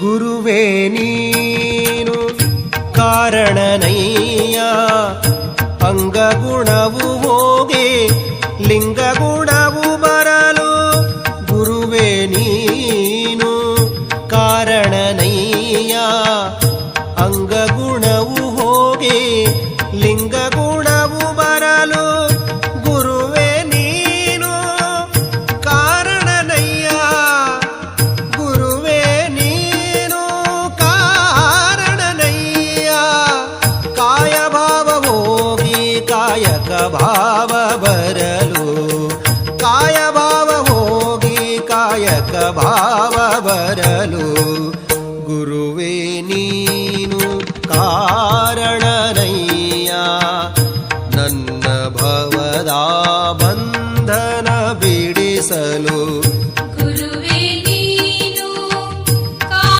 ಗುರುವೇ ನೀನು ಕಾರಣನಯ್ಯ. ಅಂಗಗುಣವು ಹೋಗಿ ಲಿಂಗಗುಣವು ಬರಲು. ಗುರುವೇ ನೀನು ಕಾರಣನಯ್ಯ. ಅಂಗಗುಣವು ಹೋಗಿ ಲಿಂಗಗುಣವು ಭಾವ ಬರಲು ಕಾಯ ಭಾವ ಹೋಗಿ ಕಾಯಕ ಭಾವ ಬರಲು, ಗುರುವೇ ನೀನು ಕಾರಣನಯ್ಯ, ನನ್ನ ಭವದ ಬಂಧನ ಬಿಡಿಸಲು